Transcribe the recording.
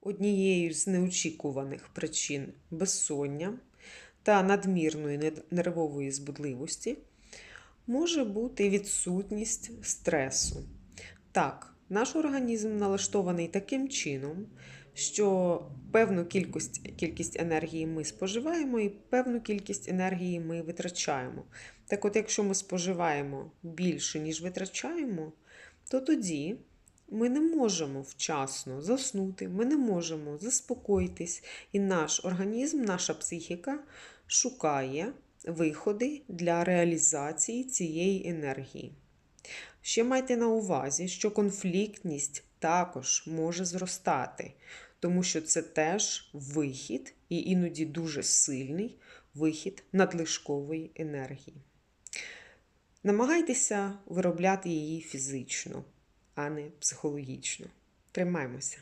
однією з неочікуваних причин безсоння та надмірної нервової збудливості може бути відсутність стресу. Так, наш організм налаштований таким чином, що певну кількість, кількість енергії ми споживаємо і певну кількість енергії ми витрачаємо. Так от, якщо ми споживаємо більше, ніж витрачаємо, то тоді ми не можемо вчасно заснути, ми не можемо заспокоїтись, і наш організм, наша психіка шукає виходи для реалізації цієї енергії. Ще майте на увазі, що конфліктність також може зростати, тому що це теж вихід, і іноді дуже сильний вихід надлишкової енергії. Намагайтеся виробляти її фізично, а не психологічно. Тримаймося!